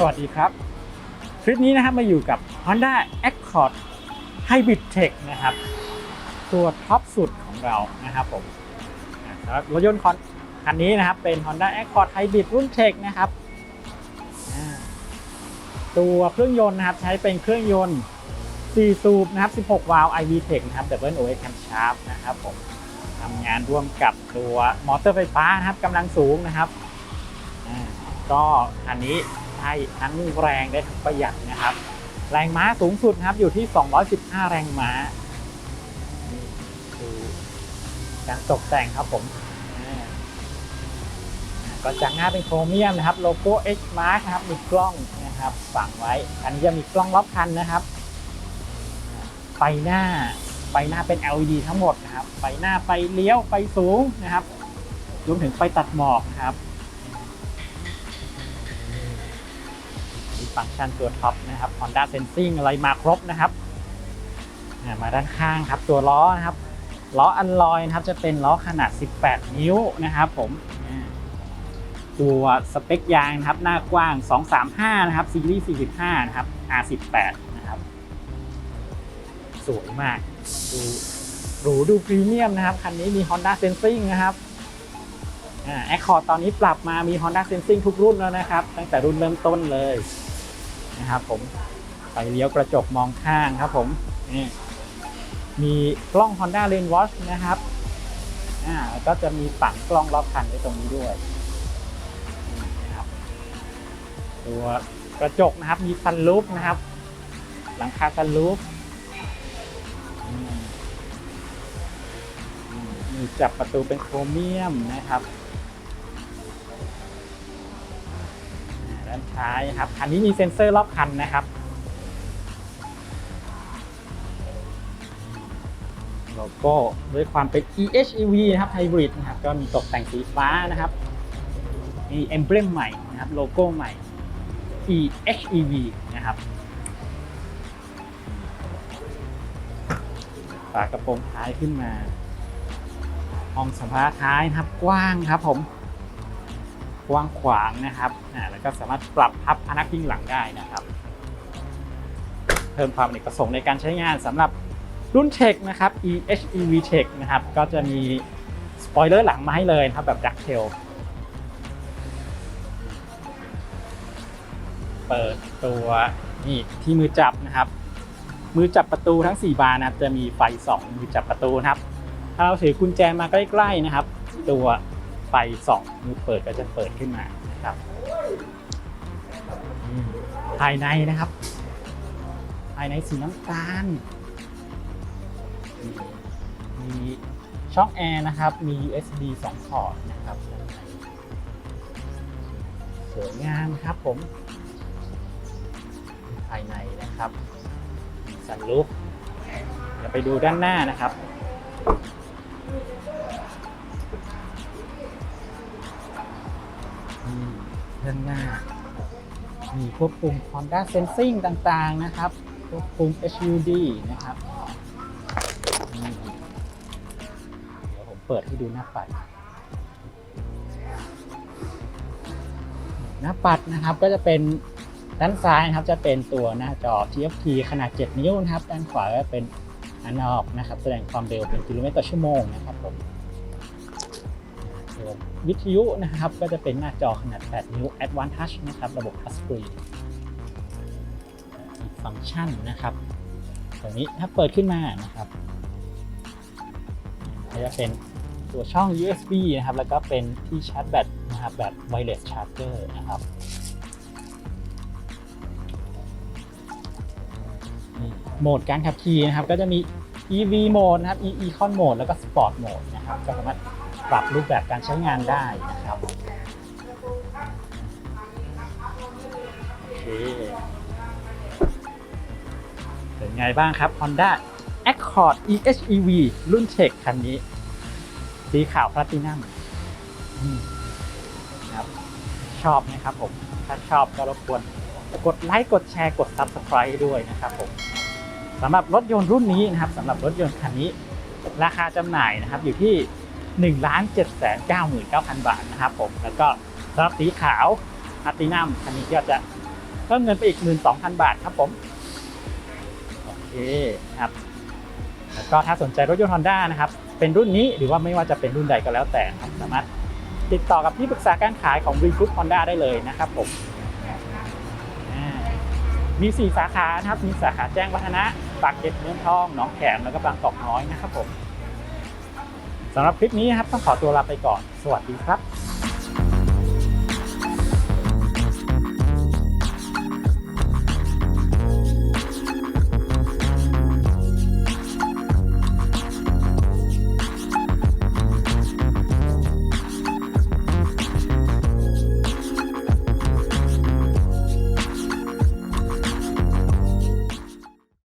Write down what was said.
สวัสดีครับ คลิปนี้นะครับมาอยู่กับ Honda Accord Hybrid Tech นะครับ ตัวท็อปสุดของเรานะครับผมรับรถยนต์คันนี้นะครับเป็น Honda Accord Hybrid รุ่น Tech นะครับตัวเครื่องยนต์นะครับใช้เป็นเครื่องยนต์ 4 สูบนะครับ 16 วาล์ว iV Tech นะครับ Double OS Camshaft นะครับผมทำงานร่วมกับตัวมอเตอร์ไฟฟ้านะครับกำลังสูงนะครับก็คันนี้ ให้ทั้งแรงได้ทั้งประหยัดนะครับ แรงม้าสูงสุดครับอยู่ที่ 215 แรงม้านี่ดูการตกแต่งครับผมก็จากหน้าเป็นโครเมียมนะครับโลโก้ H Mark นะครับมีกล้องนะครับฝังไว้คันนี้จะมีกล้องรอบคันนะครับไฟหน้าไฟหน้าเป็น LED ทั้งหมดนะครับไฟหน้าไฟเลี้ยวไฟสูงนะครับรวมถึงไฟตัดหมอกนะครับ ฟังก์ชันตัวท็อปนะครับ Honda Sensing อะไรมาครบนะครับมาด้านข้างครับตัวล้อนะครับล้ออันลอยนะครับจะเป็นล้อขนาด 18 นิ้วนะครับผมตัวสเปคยางนะครับหน้ากว้าง 235 นะครับซีรีส์ 45 นะครับ R18 นะครับสวยมากดูหรูดูพรีเมียมนะครับ คันนี้มี Honda Sensing นะครับแอ่า Accord ตอนนี้ปรับมามี Honda Sensing ทุกรุ่นแล้วนะครับ ตั้งแต่รุ่นเริ่มต้นเลย นะครับผมไฟเลี้ยวกระจกมองข้างครับผมนี่มีกล้อง Honda Lane Watch นะครับอ่าก็จะมีฝังกล้องรอบคันไว้ตรงนี้ด้วยนะครับตัวกระจกนะครับมีซันลูปนะครับ หลังคาซันลูปมีจับประตูเป็นโครเมียมนะครับ ด้านท้ายครับคันนี้มีเซ็นเซอร์รอบคันนะครับโลโก้ด้วยความเป็น EHEV นะครับไฮบริดนะครับก็มีตกแต่งสีฟ้านะครับ มีเอมเบลมใหม่นะครับโลโก้ใหม่ EHEV นะครับฝากระโปรงท้ายขึ้นมาห้องสัมภาระท้ายนะครับกว้างครับผม กว้างขวางนะครับอ่าแล้วก็สามารถปรับพับพนักพิงหลังได้นะครับ เพิ่มความเนกประสงค์ในการใช้งานสำหรับรุ่น Tech นะครับ EHEV Tech นะครับ ก็จะมีสปอยเลอร์หลังมาให้เลยนะครับแบบดักเทลเปิดตัวนี่ที่มือจับนะครับ มือจับประตูทั้ง 4 บานนะครับ จะมีไฟสองมือจับประตูนะครับ ถ้าเราถือกุญแจมาใกล้ๆนะครับ ตัว ไฟสองมือเปิดก็จะเปิดขึ้นมานะครับภายในนะครับ ภายในสีน้ำตาล มีช่องแอร์นะครับ มี USB 2 พอร์ตนะครับสวยงามครับผม ภายในนะครับสันลุกเดี๋ยวไปดูด้านหน้านะครับ ด้านหน้า มีควบคุม Honda Sensing ต่างๆนะครับ ควบคุม HUD นะครับเดี๋ยวผมเปิดให้ดูหน้าปัด หน้าปัดนะครับก็จะเป็นด้านซ้ายนะครับจะเป็นตัวหน้าจอ TFT ขนาด 7 นิ้วนะครับ ด้านขวาก็เป็นอนาล็อกนะครับ แสดงความเร็วเป็นกิโลเมตรต่อชั่วโมงนะครับผม วิทยุนะครับ ก็จะเป็นหน้าจอขนาด 8 นิ้ว Advanced Touch นะครับ ระบบ Touch Screen อีฟังก์ชันนะครับตรงนี้ถ้าเปิดขึ้นมานะครับก็จะเป็นตัวช่อง USB นะครับ แล้วก็เป็นที่ชาร์จแบตนะครับแบบ wireless charger นะครับโหมดการขับขี่นะครับ ก็จะมี EV โหมดนะครับ E Econ โหมดแล้วก็ Sport โหมดนะครับก็สามารถ ปรับรูปแบบการใช้งานได้นะครับโอเคเป็นไงบ้างครับ Honda Accord EHEV รุ่น Tech คันนี้ สีขาวพลาตินัมครับชอบไหมครับผม ถ้าชอบก็รบกวนกดไลค์กดแชร์กด Subscribe ด้วยนะครับผมสำหรับรถยนต์รุ่นนี้นะครับสำหรับรถยนต์คันนี้ ราคาจำหน่ายนะครับอยู่ที่ 1 7 9 9 0 0 บาทนะครับผมแล้วก็สำหรับสีขาวพลาตินัมคันนี้ก็จะเพิ่มเงินไปอีก 12,000 บาทครับผมโอเคครับแล้วก็ถ้าสนใจรถยนต์ Honda นะครับเป็นรุ่นนี้หรือว่าไม่ว่าจะเป็นรุ่นใดก็แล้วแต่ครับสามารถติดต่อกับที่ปรึกษาการขายของ V Group Honda ได้เลยนะครับผมมี 4 สาขานะครับ มีสาขาแจ้งวัฒนะ ปากเกร็ดเมืองทอง หนองแขมแล้วก็บางกอกน้อยนะครับผม สำหรับคลิปนี้ครับต้องขอตัวลาไปก่อน สวัสดีครับ